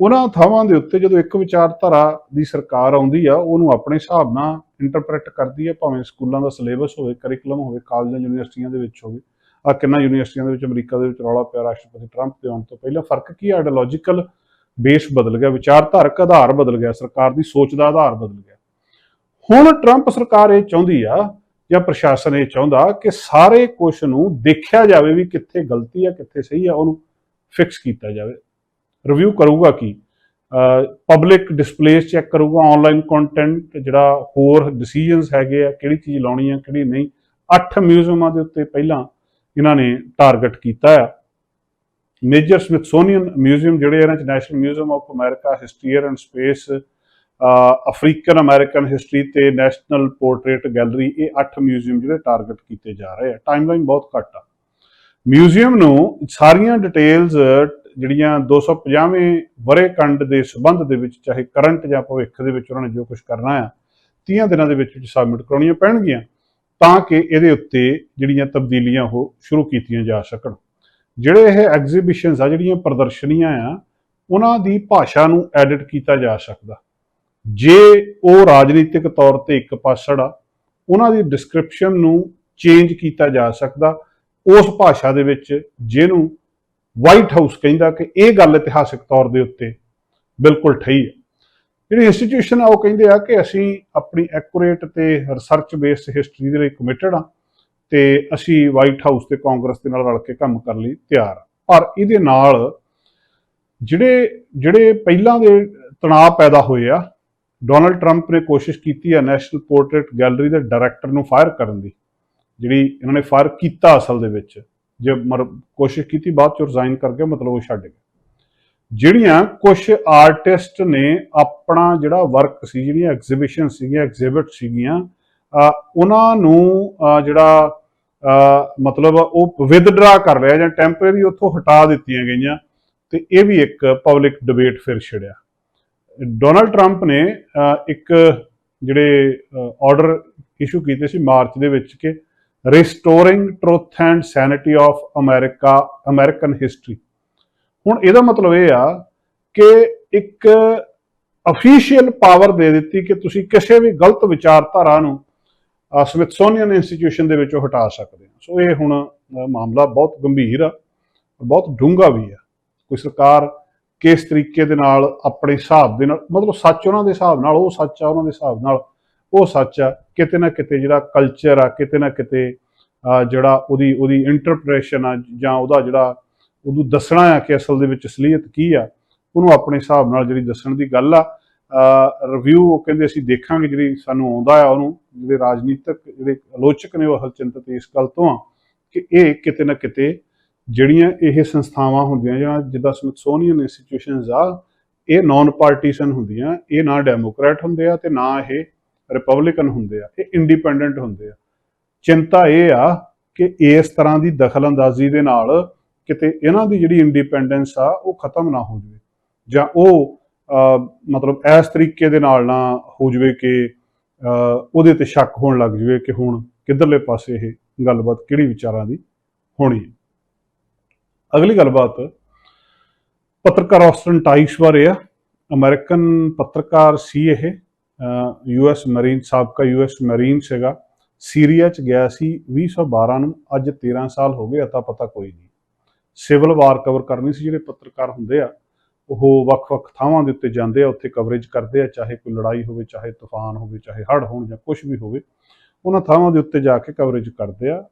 ਉਹਨਾਂ ਥਾਵਾਂ ਦੇ ਉੱਤੇ ਜਦੋਂ ਇੱਕ ਵਿਚਾਰਧਾਰਾ ਦੀ ਸਰਕਾਰ ਆਉਂਦੀ ਆ, ਉਹਨੂੰ ਆਪਣੇ ਹਿਸਾਬ ਨਾਲ ਇੰਟਰਪ੍ਰੀਟ ਕਰਦੀ ਹੈ ਭਾਵੇਂ ਸਕੂਲਾਂ ਦਾ ਸਿਲੇਬਸ ਹੋਵੇ ਕਰਿਕੂਲਮ ਹੋਵੇ ਕਾਲਜਾਂ ਯੂਨੀਵਰਸਿਟੀਆਂ ਦੇ ਵਿੱਚ ਹੋਵੇ ਆ ਕਿੰਨਾ ਯੂਨੀਵਰਸਿਟੀਆਂ ਦੇ ਵਿੱਚ, ਅਮਰੀਕਾ ਦੇ ਵਿੱਚ ਰੌਲਾ ਪਿਆ, ਰਾਸ਼ਟਰਪਤੀ ਟਰੰਪ ਦੇ ਆਉਣ ਤੋਂ ਪਹਿਲਾਂ। ਫ਼ਰਕ ਕੀ ਹੈ ਆਈਡੀਓਲੋਜੀਕਲ ਬੇਸ ਬਦਲ ਗਿਆ, ਵਿਚਾਰਧਾਰਕ ਆਧਾਰ ਬਦਲ ਗਿਆ, ਸਰਕਾਰ ਦੀ ਸੋਚ ਦਾ ਆਧਾਰ ਬਦਲ ਗਿਆ। ਹੁਣ ਟਰੰਪ ਸਰਕਾਰ ਇਹ ਚਾਹੁੰਦੀ ਆ, ਜਾਂ ਪ੍ਰਸ਼ਾਸਨ ਇਹ ਚਾਹੁੰਦਾ ਕਿ ਸਾਰੇ ਕੁਝ ਨੂੰ ਦੇਖਿਆ ਜਾਵੇ ਵੀ ਕਿੱਥੇ ਗਲਤੀ ਆ, ਕਿੱਥੇ ਸਹੀ ਆ, ਉਹਨੂੰ ਫਿਕਸ ਕੀਤਾ ਜਾਵੇ। ਰਿਵਿਊ ਕਰੂਗਾ ਕੀ? ਪਬਲਿਕ ਡਿਸਪਲੇਸ ਚੈੱਕ ਕਰੂਗਾ ਆਨਲਾਈਨ ਕੰਟੈਂਟ ਜਿਹੜਾ ਹੋਰ ਡਿਸੀਜਨਸ ਹੈਗੇ ਆ, ਕਿਹੜੀ ਚੀਜ਼ ਲਾਉਣੀ ਆ, ਕਿਹੜੀ ਨਹੀਂ। ਅੱਠ ਮਿਊਜ਼ੀਅਮਾਂ ਦੇ ਉੱਤੇ ਪਹਿਲਾਂ ਇਹਨਾਂ ਨੇ ਟਾਰਗੇਟ ਕੀਤਾ ਆ। ਮੇਜਰ ਸਮਿਥਸੋਨੀਅਨ ਮਿਊਜ਼ੀਅਮ ਜਿਹੜੇ ਇਹਨਾਂ ਚ National Museum of America History and Space African American History ਤੇ ਨੈਸ਼ਨਲ ਪੋਰਟਰੇਟ ਗੈਲਰੀ ਇਹ ਅੱਠ ਮਿਊਜ਼ੀਅਮ ਜਿਹੜੇ ਟਾਰਗੇਟ ਕੀਤੇ ਜਾ ਰਹੇ ਆ। ਟਾਈਮਲਾਈਨ ਬਹੁਤ ਘੱਟ ਆ। ਮਿਊਜ਼ੀਅਮ ਨੂੰ ਸਾਰੀਆਂ ਡਿਟੇਲਸ ਜਿਹੜੀਆਂ 250ਵੇਂ ਵਰੇ ਕੰਡ ਦੇ ਸਬੰਧ ਦੇ ਵਿੱਚ, ਚਾਹੇ ਕਰੰਟ ਜਾਂ ਭਵਿੱਖ ਦੇ ਵਿੱਚ ਉਹਨਾਂ ਨੇ ਜੋ ਕੁਝ ਕਰਨਾ ਆ 30 ਦਿਨਾਂ ਦੇ ਵਿੱਚ ਵਿੱਚ ਸਬਮਿਟ ਕਰਾਉਣੀਆਂ ਪੈਣਗੀਆਂ। ਤਾਂ ਕਿ ਇਹਦੇ ਉੱਤੇ ਜਿਹੜੀਆਂ ਤਬਦੀਲੀਆਂ ਉਹ ਸ਼ੁਰੂ ਕੀਤੀਆਂ ਜਾ ਸਕਣ। ਜਿਹੜੇ ਇਹ ਐਗਜ਼ੀਬਿਸ਼ਨਸ ਆ, ਜਿਹੜੀਆਂ ਪ੍ਰਦਰਸ਼ਨੀਆਂ ਆ, ਉਹਨਾਂ ਦੀ ਭਾਸ਼ਾ ਨੂੰ ਐਡਿਟ ਕੀਤਾ ਜਾ ਸਕਦਾ। ਜੇ ਉਹ ਰਾਜਨੀਤਿਕ ਤੌਰ ਤੇ ਇੱਕ ਪਾਸੜ ਆ, ਉਹਨਾਂ ਦੀ ਡਿਸਕ੍ਰਿਪਸ਼ਨ ਨੂੰ ਚੇਂਜ ਕੀਤਾ ਜਾ ਸਕਦਾ। ਉਸ ਭਾਸ਼ਾ ਦੇ ਵਿੱਚ ਜਿਹਨੂੰ ਵਾਈਟ ਹਾਊਸ ਕਹਿੰਦਾ ਕਿ ਇਹ ਗੱਲ ਇਤਿਹਾਸਿਕ ਤੌਰ ਦੇ ਉੱਤੇ ਬਿਲਕੁਲ ਠਹੀ ਹੈ ਜਿਹੜੀ ਇੰਸਟੀਟਿਊਸ਼ਨ ਆ, ਉਹ ਕਹਿੰਦੇ ਆ ਕਿ ਅਸੀਂ ਆਪਣੀ ਐਕੂਰੇਟ ਤੇ ਰਿਸਰਚ ਬੇਸਡ ਹਿਸਟਰੀ ਦੇ ਲਈ ਕਮਿਟਡ ਆ ਤੇ ਅਸੀਂ ਵਾਈਟ ਹਾਊਸ ਤੇ ਕਾਂਗਰਸ ਦੇ ਨਾਲ ਰਲ ਕੇ ਕੰਮ ਕਰਨ ਲਈ ਤਿਆਰ ਆ। ਪਰ ਇਹਦੇ ਨਾਲ ਜਿਹੜੇ ਜਿਹੜੇ ਪਹਿਲਾਂ ਦੇ ਤਣਾਅ ਪੈਦਾ ਹੋਏ ਆ ਡੋਨਲਡ ਟਰੰਪ ਨੇ ਕੋਸ਼ਿਸ਼ ਕੀਤੀ ਆ ਨੈਸ਼ਨਲ ਪੋਰਟਰੇਟ ਗੈਲਰੀ ਦੇ ਡਾਇਰੈਕਟਰ ਨੂੰ ਫਾਇਰ ਕਰਨ ਦੀ, ਜਿਹੜੀ ਇਹਨਾਂ ਨੇ ਫਾਇਰ ਕੀਤਾ ਅਸਲ ਦੇ ਵਿੱਚ। ਜੇ ਮਰ, ਕੋਸ਼ਿਸ਼ ਕੀਤੀ, ਬਾਅਦ ਚ ਰਿਜ਼ਾਈਨ ਕਰ ਗਿਆ ਮਤਲਬ ਉਹ ਛੱਡ ਗਏ। ਜਿਹੜੀਆਂ ਕੁਝ ਆਰਟਿਸਟ ਨੇ ਆਪਣਾ ਜਿਹੜਾ ਵਰਕ ਸੀ, ਜਿਹੜੀਆਂ ਐਗਜ਼ੀਬਿਸ਼ਨ ਸੀਗੀਆਂ ਐਗਜ਼ਿਬਿਟ ਸੀਗੀਆਂ ਉਹਨਾਂ ਨੂੰ ਜਿਹੜਾ ਮਤਲਬ ਉਹ ਵਿਦਡਰਾ ਕਰ ਲਿਆ ਜਾਂ ਟੈਂਪਰੇਰੀ ਉੱਥੋਂ ਹਟਾ ਦਿੱਤੀਆਂ ਗਈਆਂ ਤੇ ਇਹ ਵੀ ਇੱਕ ਪਬਲਿਕ ਡਿਬੇਟ ਫਿਰ ਛਿੜਿਆ। ਡੋਨਲਡ ਟਰੰਪ ਨੇ ਇੱਕ ਜਿਹੜੇ ਆਰਡਰ ਇਸ਼ੂ ਕੀਤੇ ਸੀ ਮਾਰਚ ਦੇ ਵਿੱਚ ਕਿ restoring truth and sanity of America American history ਹੁਣ ਇਹਦਾ ਮਤਲਬ ਇਹ ਆ ਕਿ ਇੱਕ ਅਫੀਸ਼ੀਅਲ ਪਾਵਰ ਦੇ ਦਿੱਤੀ ਕਿ ਤੁਸੀਂ ਕਿਸੇ ਵੀ ਗਲਤ ਵਿਚਾਰਧਾਰਾ ਨੂੰ ਸਮਿਥਸੋਨੀਅਨ ਇੰਸਟੀਟਿਊਸ਼ਨ ਦੇ ਵਿੱਚੋਂ ਹਟਾ ਸਕਦੇ ਹੋ। ਸੋ ਇਹ ਹੁਣ ਮਾਮਲਾ ਬਹੁਤ ਗੰਭੀਰ ਆ ਬਹੁਤ ਡੂੰਘਾ ਵੀ ਆ। ਕੋਈ ਸਰਕਾਰ ਕਿਸ ਤਰੀਕੇ ਦੇ ਨਾਲ ਆਪਣੇ ਹਿਸਾਬ ਦੇ ਨਾਲ, ਮਤਲਬ ਸੱਚ ਉਹਨਾਂ ਦੇ ਹਿਸਾਬ ਨਾਲ, ਉਹ ਸੱਚ ਆ ਉਹਨਾਂ ਦੇ ਹਿਸਾਬ ਨਾਲ, ਉਹ ਸੱਚ ਆ। ਕਿਤੇ ਨਾ ਕਿਤੇ ਜਿਹੜਾ ਕਲਚਰ ਆ, ਕਿਤੇ ਨਾ ਕਿਤੇ ਜਿਹੜਾ ਉਹਦੀ ਉਹਦੀ ਇੰਟਰਪ੍ਰੀਟੇਸ਼ਨ ਆ ਜਾਂ ਉਹਦਾ ਜਿਹੜਾ ਉਹਨੂੰ ਦੱਸਣਾ ਆ ਕਿ ਅਸਲ ਦੇ ਵਿੱਚ ਅਸਲੀਅਤ ਕੀ ਆ, ਉਹਨੂੰ ਆਪਣੇ ਹਿਸਾਬ ਨਾਲ ਜਿਹੜੀ ਦੱਸਣ ਦੀ ਗੱਲ ਆ ਰਿਵਿਊ ਉਹ ਕਹਿੰਦੇ ਅਸੀਂ ਦੇਖਾਂਗੇ ਜਿਹੜੀ ਸਾਨੂੰ ਆਉਂਦਾ ਆ ਉਹਨੂੰ, ਜਿਹੜੇ ਰਾਜਨੀਤਿਕ, ਜਿਹੜੇ ਆਲੋਚਕ ਨੇ ਉਹ ਹਲ ਚਿੰਤਤ ਇਸ ਗੱਲ ਤੋਂ ਆ, ਕਿ ਇਹ ਕਿਤੇ ਨਾ ਕਿਤੇ ਜਿਹੜੀਆਂ ਇਹ ਸੰਸਥਾਵਾਂ ਹੁੰਦੀਆਂ ਜਾਂ ਜਿੱਦਾਂ ਸਮਿਥਸੋਨੀਅਨ ਇੰਸਟੀਟਿਊਸ਼ਨਸ ਆ, ਇਹ ਨਾਨ ਪਾਰਟੀਸ਼ਨ ਹੁੰਦੀਆਂ, ਇਹ ਨਾ ਡੈਮੋਕ੍ਰੈਟ ਹੁੰਦੇ ਆ ਤੇ ਨਾ ਇਹ ਰਿਪਬਲਿਕਨ ਹੁੰਦੇ ਆ, ਇਹ ਇੰਡੀਪੈਂਡੈਂਟ ਹੁੰਦੇ ਆ। ਚਿੰਤਾ ਇਹ ਆ ਕਿ ਇਸ ਤਰ੍ਹਾਂ ਦੀ ਦਖਲਅੰਦਾਜ਼ੀ ਦੇ ਨਾਲ ਕਿਤੇ ਇਹਨਾਂ ਦੀ ਜਿਹੜੀ ਇੰਡੀਪੈਂਡੈਂਸ ਆ, ਉਹ ਖਤਮ ਨਾ ਹੋ ਜਾਵੇ। ਜਾਂ ਉਹ ਮਤਲਬ ਇਸ ਤਰੀਕੇ ਦੇ ਨਾਲ ਨਾ ਹੋ ਜਾਵੇ ਕਿ ਉਹਦੇ ਤੇ ਸ਼ੱਕ ਹੋਣ ਲੱਗ ਜਾਵੇ ਕਿ ਹੁਣ ਕਿੱਧਰਲੇ ਪਾਸੇ ਇਹ ਗੱਲਬਾਤ ਕਿਹੜੀ ਵਿਚਾਰਾਂ ਦੀ ਹੋਣੀ ਹੈ। ਅਗਲੀ ਗੱਲਬਾਤ, ਪੱਤਰਕਾਰ ਆਸਟਨ ਟਾਈਸ ਬਾਰੇ ਆ। ਅਮਰੀਕਨ ਪੱਤਰਕਾਰ ਸੀ ਇਹ ਯੂਐਸ ਮਰੀਨ, ਸਾਬਕਾ ਯੂਐਸ ਮਰੀਨ ਸੀਗਾ। ਸੀਰੀਆ ਚ ਗਿਆ ਸੀ 2012 ਨੂੰ, ਅੱਜ 13 ਸਾਲ ਹੋ ਗਏ, ਅਤਾ ਪਤਾ ਕੋਈ ਨਹੀਂ। ਸਿਵਲ ਵਾਰ ਕਵਰ ਕਰਨੀ ਸੀ ਜਿਹੜੇ ਪੱਤਰਕਾਰ ਹੁੰਦੇ ਆ, ਉਹ ਵੱਖ-ਵੱਖ ਥਾਵਾਂ ਦੇ ਉੱਤੇ ਜਾਂਦੇ ਆ, ਉੱਥੇ ਕਵਰੇਜ ਕਰਦੇ ਆ, ਚਾਹੇ ਕੋਈ ਲੜਾਈ ਹੋਵੇ, ਚਾਹੇ ਤੂਫਾਨ ਹੋਵੇ, ਚਾਹੇ ਹੜ੍ਹ ਹੋਣ ਜਾਂ ਕੁਝ ਵੀ ਹੋਵੇ, ਉਹਨਾਂ ਥਾਵਾਂ ਦੇ ਉੱਤੇ ਜਾ ਕੇ ਕਵਰੇਜ ਕਰਦੇ ਆ।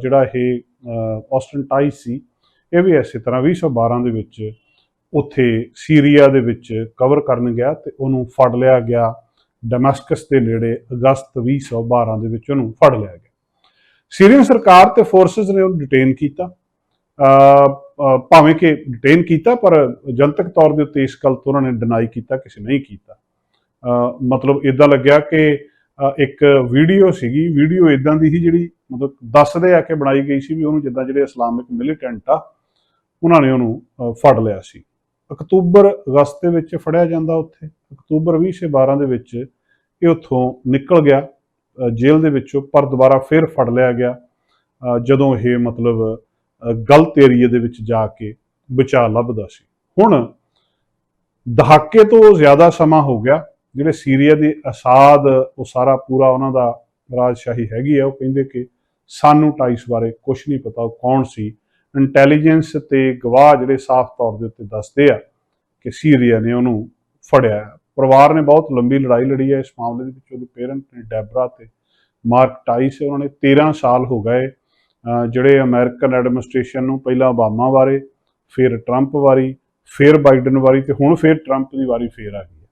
ਜਿਹੜਾ ਇਹ, ਅਹ ਆਸਟਨ ਟਾਈਸ ਸੀ, ਇਹ ਵੀ ਇਸੇ ਤਰ੍ਹਾਂ 2012 ਦੇ ਵਿੱਚ ਉੱਥੇ ਸੀਰੀਆ ਦੇ ਵਿੱਚ ਕਵਰ ਕਰਨ ਗਿਆ ਤੇ ਉਹਨੂੰ ਫੜ ਲਿਆ ਗਿਆ। ਡਮਸਕਸ ਦੇ ਨੇੜੇ ਅਗਸਤ 2012 ਦੇ ਵਿੱਚ ਉਹਨੂੰ ਫੜ ਲਿਆ ਗਿਆ। ਸੀਰੀਅਨ ਸਰਕਾਰ ਤੇ ਫੋਰਸਸ ਨੇ ਉਹਨੂੰ ਡਿਟੇਨ ਕੀਤਾ। ਭਾਵੇਂ ਕਿ ਡਿਟੇਨ ਕੀਤਾ, ਪਰ ਜਨਤਕ ਤੌਰ ਦੇ ਉੱਤੇ ਇਸ ਗੱਲ ਤੋਂ ਉਹਨਾਂ ਨੇ ਡਿਨਾਈ ਕੀਤਾ, ਕਿਸੇ ਨਹੀਂ ਕੀਤਾ। ਮਤਲਬ ਇਦਾਂ ਲੱਗਿਆ ਕਿ ਇੱਕ ਵੀਡੀਓ ਸੀਗੀ। ਵੀਡੀਓ ਇਦਾਂ ਦੀ ਸੀ ਜਿਹੜੀ ਮਤਲਬ ਦੱਸਦੇ ਆ ਕਿ ਬਣਾਈ ਗਈ ਸੀ ਵੀ ਉਹਨੂੰ ਜਿੱਦਾਂ ਜਿਹੜੇ ਇਸਲਾਮਿਕ ਮਿਲੀਟੈਂਟ ਆ, ਉਹਨਾਂ ਨੇ ਉਹਨੂੰ ਫੜ ਲਿਆ ਸੀ। ਅਕਤੂਬਰ ਅਗਸਤ ਦੇ ਵਿੱਚ ਫੜਿਆ ਜਾਂਦਾ ਉੱਥੇ। ਅਕਤੂਬਰ 2012 ਦੇ ਵਿੱਚ ਇਹ ਉੱਥੋਂ ਨਿਕਲ ਗਿਆ। ਜੇਲ੍ਹ ਦੇ ਵਿੱਚੋਂ, ਪਰ ਦੁਬਾਰਾ ਫਿਰ ਫੜ ਲਿਆ ਗਿਆ। ਜਦੋਂ ਇਹ ਮਤਲਬ ਗਲਤ ਏਰੀਏ ਦੇ ਵਿੱਚ ਜਾ ਕੇ ਬਚਾ ਲੱਭਦਾ ਸੀ। ਹੁਣ ਦਹਾਕੇ ਤੋਂ ਜ਼ਿਆਦਾ ਸਮਾਂ ਹੋ ਗਿਆ, ਜਿਹੜੇ ਸੀਰੀਆ ਦੇ ਆਸਾਦ ਉਹ ਸਾਰਾ ਪੂਰਾ ਉਹਨਾਂ ਦਾ ਰਾਜਸ਼ਾਹੀ ਹੈਗੀ ਹੈ ਉਹ ਕਹਿੰਦੇ ਕਿ ਸਾਨੂੰ ਟਾਈਸ ਬਾਰੇ ਕੁਝ ਨਹੀਂ ਪਤਾ, ਉਹ ਕੌਣ ਸੀ? ਇੰਟੈਲੀਜੈਂਸ ਤੇ ਗਵਾਹ ਜਿਹੜੇ ਸਾਫ਼ ਤੌਰ ਦੇ ਉੱਤੇ ਦੱਸਦੇ ਆ ਕਿ ਸੀਰੀਆ ਨੇ ਉਹਨੂੰ ਫੜਿਆ। ਪਰਿਵਾਰ ਨੇ ਬਹੁਤ ਲੰਬੀ ਲੜਾਈ ਲੜੀ ਹੈ ਇਸ ਮਾਮਲੇ ਦੇ ਵਿੱਚ ਉਹਦੇ ਪੇਰੈਂਟ ਨੇ ਡੈਬਰਾ ਤੇ ਮਾਰਕ ਟਾਈਸ, ਉਹਨਾਂ ਨੇ 13 ਸਾਲ ਹੋ ਗਏ। ਜਿਹੜੇ ਅਮਰੀਕਨ ਐਡਮਿਨਿਸਟ੍ਰੇਸ਼ਨ ਨੂੰ ਪਹਿਲਾਂ ਓਬਾਮਾ ਬਾਰੇ, ਫਿਰ ਟਰੰਪ ਵਾਰੀ ਫਿਰ ਬਾਈਡਨ ਵਾਰੀ ਤੇ ਹੁਣ ਫਿਰ ਟਰੰਪ ਦੀ ਵਾਰੀ ਫੇਰ ਆ ਗਈ ਹੈ।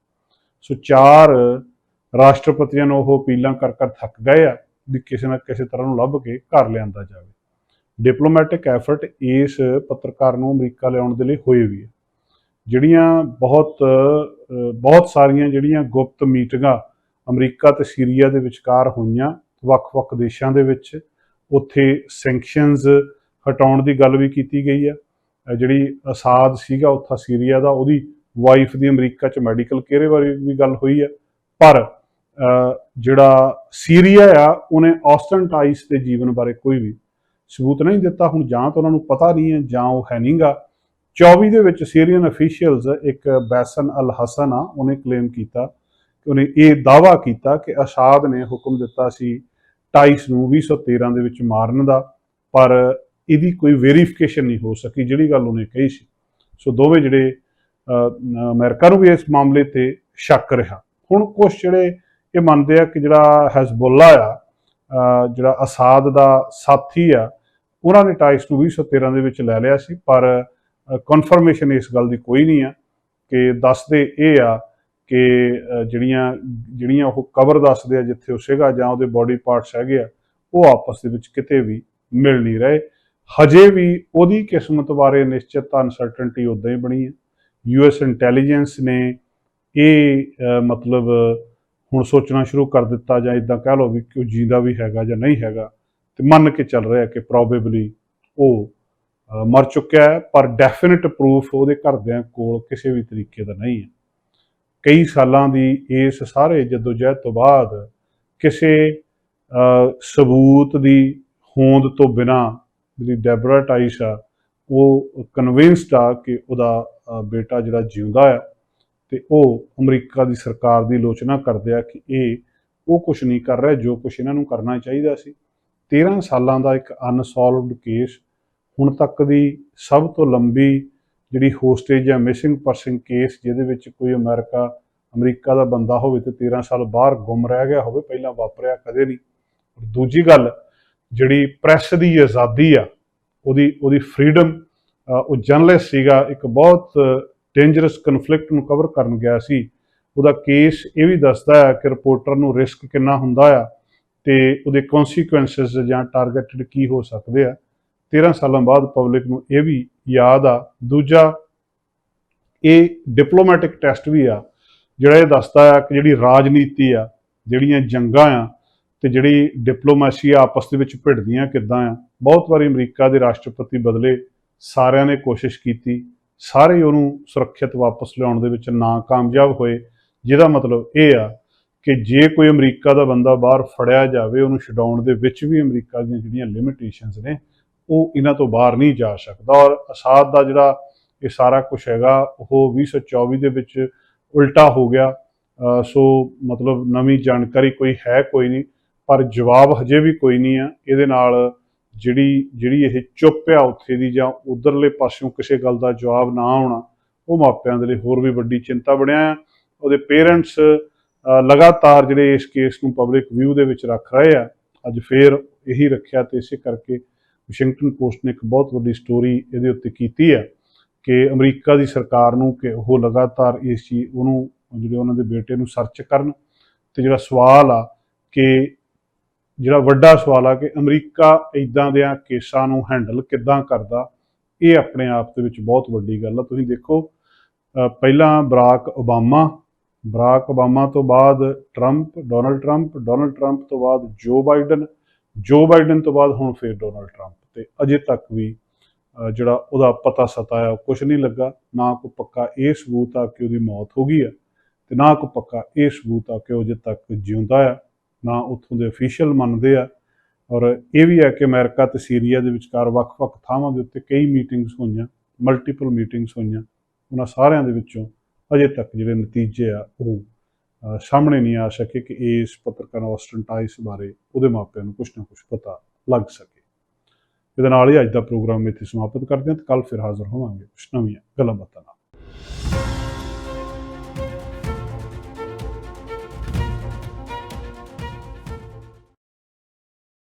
ਸੋ ਚਾਰ ਰਾਸ਼ਟਰਪਤੀਆਂ ਨੂੰ ਉਹ ਅਪੀਲਾਂ ਕਰ ਕਰ ਥੱਕ ਗਏ ਆ ਵੀ ਕਿਸੇ ਨਾ ਕਿਸੇ ਤਰ੍ਹਾਂ ਨੂੰ ਲੱਭ ਕੇ ਘਰ ਲਿਆਂਦਾ ਜਾਵੇ। ਡਿਪਲੋਮੈਟਿਕ ਐਫਰਟ ਇਸ ਪੱਤਰਕਾਰ ਨੂੰ ਅਮਰੀਕਾ ਲਿਆਉਣ ਦੇ ਲਈ ਹੋਏ ਵੀ ਹੈ। ਜਿਹੜੀਆਂ ਬਹੁਤ ਬਹੁਤ ਸਾਰੀਆਂ ਜਿਹੜੀਆਂ ਗੁਪਤ ਮੀਟਿੰਗਾਂ ਅਮਰੀਕਾ ਤੇ ਸੀਰੀਆ ਦੇ ਵਿਚਕਾਰ ਹੋਈਆਂ ਵੱਖ-ਵੱਖ ਦੇਸ਼ਾਂ ਦੇ ਵਿੱਚ ਉੱਥੇ ਸੈਂਕਸ਼ਨਸ ਹਟਾਉਣ ਦੀ ਗੱਲ ਵੀ ਕੀਤੀ ਗਈ ਹੈ। ਜਿਹੜੀ ਅਸਾਦ ਸੀਗਾ ਉੱਥਾ ਸੀਰੀਆ ਦਾ, ਉਹਦੀ ਵਾਈਫ ਦੀ ਅਮਰੀਕਾ 'ਚ ਮੈਡੀਕਲ ਕੇਅਰ ਬਾਰੇ ਵੀ ਗੱਲ ਹੋਈ ਹੈ। ਪਰ ਜਿਹੜਾ ਸੀਰੀਆ ਆ, ਉਹਨੇ ਆਸਟਨ ਟਾਈਸ ਦੇ ਜੀਵਨ ਬਾਰੇ ਕੋਈ ਵੀ ਸਬੂਤ ਨਹੀਂ ਦਿੱਤਾ। ਹੁਣ ਜਾਂ ਤਾਂ ਉਹਨਾਂ ਨੂੰ ਪਤਾ ਨਹੀਂ ਹੈ, ਜਾਂ ਉਹ ਹੈ ਨਹੀਂਗਾ। 24 ਦੇ ਵਿੱਚ ਸੀਰੀਅਨ ਅਫੀਸ਼ੀਅਲਸ ਇੱਕ ਬੈਸਨ ਅਲ ਹਸਨ ਆ, ਉਹਨੇ ਕਲੇਮ ਕੀਤਾ ਕਿ ਉਹਨੇ ਇਹ ਦਾਵਾ ਕੀਤਾ ਕਿ ਅਸਾਦ ਨੇ ਹੁਕਮ ਦਿੱਤਾ ਸੀ ਟਾਈਸ ਨੂੰ 2013 ਦੇ ਵਿੱਚ ਮਾਰਨ ਦਾ ਪਰ ਇਹਦੀ ਕੋਈ ਵੈਰੀਫਿਕੇਸ਼ਨ ਨਹੀਂ ਹੋ ਸਕੀ ਜਿਹੜੀ ਗੱਲ ਉਹਨੇ ਕਹੀ ਸੀ। ਸੋ ਦੋਵੇਂ ਜਿਹੜੇ ਅਹ, ਅਮਰੀਕਾ ਨੂੰ ਵੀ ਇਸ ਮਾਮਲੇ ਤੇ ਸ਼ੱਕ ਰਿਹਾ। ਹੁਣ ਕੁਝ ਜਿਹੜੇ ਇਹ ਮੰਨਦੇ ਆ ਕਿ ਜਿਹੜਾ ਹਜ਼ਬੁੱਲਾ ਆ ਜਿਹੜਾ ਅਸਾਦ ਦਾ ਸਾਥੀ ਆ ਉਹਨਾਂ ਨੇ ਟਾਈਸ ਨੂੰ 2013 ਦੇ ਵਿੱਚ ਲੈ ਲਿਆ ਸੀ ਪਰ ਕਨਫਰਮੇਸ਼ਨ ਇਸ ਗੱਲ ਦੀ ਕੋਈ ਨਹੀਂ ਆ ਕਿ ਦੱਸਦੇ ਇਹ ਆ ਕਿ ਜਿਹੜੀਆਂ ਜਿਹੜੀਆਂ ਉਹ ਕਬਰ ਦੱਸਦੇ ਆ ਜਿੱਥੇ ਉਹ ਸੀਗਾ ਜਾਂ ਉਹਦੇ ਬਾਡੀ ਪਾਰਟਸ ਹੈਗੇ ਆ, ਉਹ ਆਪਸ ਦੇ ਵਿੱਚ ਕਿਤੇ ਵੀ ਮਿਲ ਨਹੀਂ ਰਹੇ। ਹਜੇ ਵੀ ਉਹਦੀ ਕਿਸਮਤ ਬਾਰੇ ਨਿਸ਼ਚਿਤ ਅਨਸਰਟਨਟੀ ਉਦਾਂ ਹੀ ਬਣੀ ਹੈ ਯੂਐਸ ਇੰਟੈਲੀਜੈਂਸ ਨੇ ਇਹ ਮਤਲਬ ਹੁਣ ਸੋਚਣਾ ਸ਼ੁਰੂ ਕਰ ਦਿੱਤਾ ਜਾਂ ਇਦਾਂ ਕਹਿ ਲਓ ਵੀ ਕਿ ਉਹ ਜਿੰਦਾ ਵੀ ਹੈਗਾ ਜਾਂ ਨਹੀਂ ਹੈਗਾ ਤੇ ਮੰਨ ਕੇ ਚੱਲ ਰਿਹਾ ਕਿ ਪ੍ਰੋਬੇਬਲੀ ਉਹ ਮਰ ਚੁੱਕਿਆ ਹੈ, ਪਰ ਡੈਫੀਨਿਟ ਪ੍ਰੂਫ ਉਹਦੇ ਘਰਦਿਆਂ ਕੋਲ ਕਿਸੇ ਵੀ ਤਰੀਕੇ ਦਾ ਨਹੀਂ ਹੈ। ਕਈ ਸਾਲਾਂ ਦੀ ਇਸ ਸਾਰੇ ਜਦੋਜਹਿਦ ਤੋਂ ਬਾਅਦ ਕਿਸੇ ਸਬੂਤ ਦੀ ਹੋਂਦ ਤੋਂ ਬਿਨਾ ਜਿਹੜੀ ਡੈਬਰਾ ਟਾਈਸ ਆ, ਉਹ ਕਨਵਿੰਸਡ ਆ ਕਿ ਉਹਦਾ ਬੇਟਾ ਜਿਹੜਾ ਜਿਉਂਦਾ ਆ ਤੇ ਉਹ ਅਮਰੀਕਾ ਦੀ ਸਰਕਾਰ ਦੀ ਆਲੋਚਨਾ ਕਰਦੇ ਆ ਕਿ ਇਹ ਉਹ ਕੁਝ ਨਹੀਂ ਕਰ ਰਿਹਾ, ਜੋ ਕੁਝ ਇਹਨਾਂ ਨੂੰ ਕਰਨਾ ਚਾਹੀਦਾ ਸੀ। 13 ਸਾਲਾਂ ਦਾ ਇੱਕ ਅਨਸੋਲਵਡ ਕੇਸ ਹੁਣ ਤੱਕ ਦੀ ਸਭ ਤੋਂ ਲੰਬੀ ਜਿਹੜੀ ਹੋਸਟੇਜ ਜਾਂ ਮਿਸਿੰਗ ਪਰਸਨ ਕੇਸ ਜਿਹਦੇ ਵਿੱਚ ਕੋਈ ਅਮਰੀਕਾ ਅਮਰੀਕਾ ਦਾ ਬੰਦਾ ਹੋਵੇ ਤੇ 13 ਸਾਲ ਬਾਹਰ ਗੁੰਮ ਰਹਿ ਗਿਆ ਹੋਵੇ, ਪਹਿਲਾਂ ਵਾਪਰਿਆ ਕਦੇ ਨਹੀਂ। ਔਰ ਦੂਜੀ ਗੱਲ, ਜਿਹੜੀ ਪ੍ਰੈਸ ਦੀ ਆਜ਼ਾਦੀ ਆ, ਉਹਦੀ ਉਹਦੀ ਫਰੀडम ਉਹ ਜਰਨਲਿਸਟ ਸੀਗਾ, ਇੱਕ ਬਹੁਤ ਡੇਂਜਰਸ ਕਨਫਲਿਕਟ ਨੂੰ ਕਵਰ ਕਰਨ ਗਿਆ ਸੀ। ਉਹਦਾ ਕੇਸ ਇਹ ਵੀ ਦੱਸਦਾ ਹੈ ਕਿ ਰਿਪੋਰਟਰ ਨੂੰ ਰਿਸਕ ਕਿੰਨਾ ਹੁੰਦਾ ਆ ਤੇ ਉਹਦੇ ਕਨਸੀਕੁਐਂਸਸ ਜਾਂ ਟਾਰਗੇਟਡ ਕੀ ਹੋ ਸਕਦੇ ਆ। 13 ਸਾਲਾਂ ਬਾਅਦ ਪਬਲਿਕ ਨੂੰ ਇਹ ਵੀ ਯਾਦ ਆ। ਦੂਜਾ, ਇਹ ਡਿਪਲੋਮੈਟਿਕ ਟੈਸਟ ਵੀ ਆ, ਜਿਹੜਾ ਇਹ ਦੱਸਦਾ ਆ ਕਿ ਜਿਹੜੀ ਰਾਜਨੀਤੀ ਆ, ਜਿਹੜੀਆਂ ਜੰਗਾਂ ਆ ਤੇ ਜਿਹੜੀ ਡਿਪਲੋਮੈਸੀ ਆ ਆਪਸ ਦੇ ਵਿੱਚ ਭਿੜਦੀਆਂ ਕਿੱਦਾਂ ਆ। ਬਹੁਤ ਵਾਰੀ ਅਮਰੀਕਾ ਦੇ ਰਾਸ਼ਟਰਪਤੀ ਬਦਲੇ ਸਾਰਿਆਂ ਨੇ ਕੋਸ਼ਿਸ਼ ਕੀਤੀ, ਸਾਰੇ ਉਹਨੂੰ ਸੁਰੱਖਿਅਤ ਵਾਪਸ ਲਿਆਉਣ ਦੇ ਵਿੱਚ ਨਾਕਾਮਯਾਬ ਹੋਏ। ਜਿਹਦਾ ਮਤਲਬ ਇਹ ਆ ਕਿ ਜੇ ਕੋਈ ਅਮਰੀਕਾ ਦਾ ਬੰਦਾ ਬਾਹਰ ਫੜਿਆ ਜਾਵੇ, ਉਹਨੂੰ ਛਡਾਉਣ ਦੇ ਵਿੱਚ ਵੀ ਅਮਰੀਕਾ ਦੀਆਂ ਜਿਹੜੀਆਂ ਲਿਮਿਟੇਸ਼ਨਸ ਨੇ ਉਹ ਇਹਨਾਂ ਤੋਂ ਬਾਹਰ ਨਹੀਂ ਜਾ ਸਕਦਾ ਔਰ ਅਸਾਦ ਦਾ ਜਿਹੜਾ ਇਹ ਸਾਰਾ ਕੁਝ ਹੈਗਾ, ਉਹ 2024 ਦੇ ਵਿੱਚ ਉਲਟਾ ਹੋ ਗਿਆ। ਸੋ ਮਤਲਬ ਨਵੀਂ ਜਾਣਕਾਰੀ ਕੋਈ ਹੈ ਕੋਈ ਨਹੀਂ, ਪਰ ਜਵਾਬ ਹਜੇ ਵੀ ਕੋਈ ਨਹੀਂ ਆ। ਇਹਦੇ ਨਾਲ ਜਿਹੜੀ ਜਿਹੜੀ ਇਹ ਚੁੱਪ ਆ ਉੱਥੇ ਦੀ ਜਾਂ ਉਧਰਲੇ ਪਾਸਿਓਂ ਕਿਸੇ ਗੱਲ ਦਾ ਜਵਾਬ ਨਾ ਆਉਣਾ, ਉਹ ਮਾਪਿਆਂ ਦੇ ਲਈ ਹੋਰ ਵੀ ਵੱਡੀ ਚਿੰਤਾ ਬਣਿਆ ਆ। ਉਹਦੇ ਪੇਰੈਂਟਸ ਲਗਾਤਾਰ ਜਿਹੜੇ ਇਸ ਕੇਸ ਨੂੰ ਪਬਲਿਕ ਵਿਊ ਦੇ ਵਿੱਚ ਰੱਖ ਰਹੇ ਆ, ਅੱਜ ਫੇਰ ਇਹੀ ਰੱਖਿਆ ਤੇ ਇਸੇ ਕਰਕੇ ਵਾਸ਼ਿੰਗਟਨ ਪੋਸਟ ਨੇ ਇੱਕ ਬਹੁਤ ਵੱਡੀ ਸਟੋਰੀ ਇਹਦੇ ਉੱਤੇ ਕੀਤੀ ਹੈ ਕਿ ਅਮਰੀਕਾ ਦੀ ਸਰਕਾਰ ਨੂੰ ਕਿ ਉਹ ਲਗਾਤਾਰ ਇਸ ਚੀਜ਼ ਉਹਨੂੰ, ਜਿਹੜੇ ਉਹਨਾਂ ਦੇ ਬੇਟੇ ਨੂੰ ਸਰਚ ਕਰਨ ਤੇ ਜਿਹੜਾ ਸਵਾਲ ਆ ਕਿ ਜਿਹੜਾ ਵੱਡਾ ਸਵਾਲ ਆ ਕਿ ਅਮਰੀਕਾ ਇਦਾਂ ਦੇ ਕੇਸਾਂ ਨੂੰ ਹੈਂਡਲ ਕਿੱਦਾਂ ਕਰਦਾ, ਇਹ ਆਪਣੇ ਆਪ ਦੇ ਵਿੱਚ ਬਹੁਤ ਵੱਡੀ ਗੱਲ ਆ। ਤੁਸੀਂ ਦੇਖੋ ਪਹਿਲਾਂ ਬਰਾਕ ਓਬਾਮਾ ਬਰਾਕ ਓਬਾਮਾ ਤੋਂ ਬਾਅਦ Trump, Donald Trump Donald Trump ਤੋਂ ਬਾਅਦ ਜੋ ਬਾਈਡਨ ਜੋ ਬਾਈਡਨ ਤੋਂ ਬਾਅਦ ਹੁਣ ਫੇਰ ਡੋਨਲਡ ਟਰੰਪ ਤੇ ਅਜੇ ਤੱਕ ਵੀ ਜਿਹੜਾ ਉਹਦਾ ਪਤਾ ਸਤਾ ਆ ਕੁਝ ਨਹੀਂ ਲੱਗਾ। ਨਾ ਕੋਈ ਪੱਕਾ ਇਹ ਸਬੂਤ ਆ ਕਿ ਉਹਦੀ ਮੌਤ ਹੋ ਗਈ ਆ ਤੇ ਨਾ ਕੋਈ ਪੱਕਾ ਇਹ ਸਬੂਤ ਆ ਕਿ ਉਹ ਅਜੇ ਤੱਕ ਜਿਉਂਦਾ ਆ, ਨਾ ਉੱਥੋਂ ਦੇ ਅਫੀਸ਼ੀਅਲ ਮੰਨਦੇ ਆ। ਔਰ ਇਹ ਵੀ ਹੈ ਕਿ ਅਮਰੀਕਾ ਤੇ ਸੀਰੀਆ ਦੇ ਵਿਚਕਾਰ ਵੱਖ-ਵੱਖ ਥਾਵਾਂ ਦੇ ਉੱਤੇ ਕਈ ਮੀਟਿੰਗਸ ਹੋਈਆਂ, ਮਲਟੀਪਲ ਮੀਟਿੰਗਸ ਹੋਈਆਂ। ਉਹਨਾਂ ਸਾਰਿਆਂ ਦੇ ਵਿੱਚੋਂ ਅਜੇ ਤੱਕ ਜਿਹੜੇ ਨਤੀਜੇ ਆ, ਉਹ ਸਾਹਮਣੇ ਨਹੀਂ ਆ ਸਕੇ ਕਿ ਇਸ ਪੱਤਰਕਾਰ ਆਸਟਨ ਟਾਈਸ ਬਾਰੇ ਉਹਦੇ ਮਾਪਿਆਂ ਨੂੰ ਕੁਝ ਨਾ ਕੁਝ ਪਤਾ ਲੱਗ ਸਕੇ। ਇਹਦੇ ਨਾਲ ਹੀ ਅੱਜ ਦਾ ਪ੍ਰੋਗਰਾਮ ਇੱਥੇ ਸਮਾਪਤ ਕਰਦੇ ਹਾਂ ਤੇ ਕੱਲ ਫਿਰ ਹਾਜ਼ਰ ਹੋਵਾਂਗੇ ਕੁਝ ਨਵੀਆਂ ਗੱਲਾਂ ਬਾਤਾਂ ਨਾਲ।